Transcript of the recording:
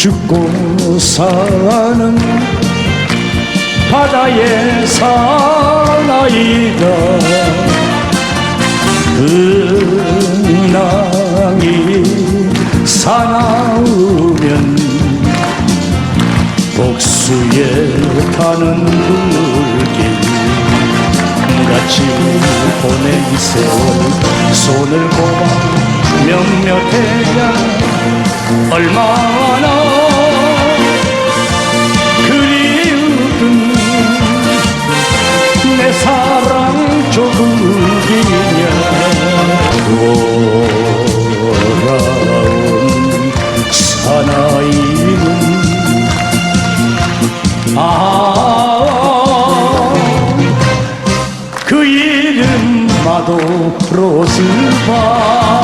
죽고 사는 바다의 사나이다 은항이 사나우면 복수에 타는 물길 같이 보낸 세월 손을 꼽아 몇몇 해야 얼마나 돌아온 사나이는 아 그 이름마도 로즈바.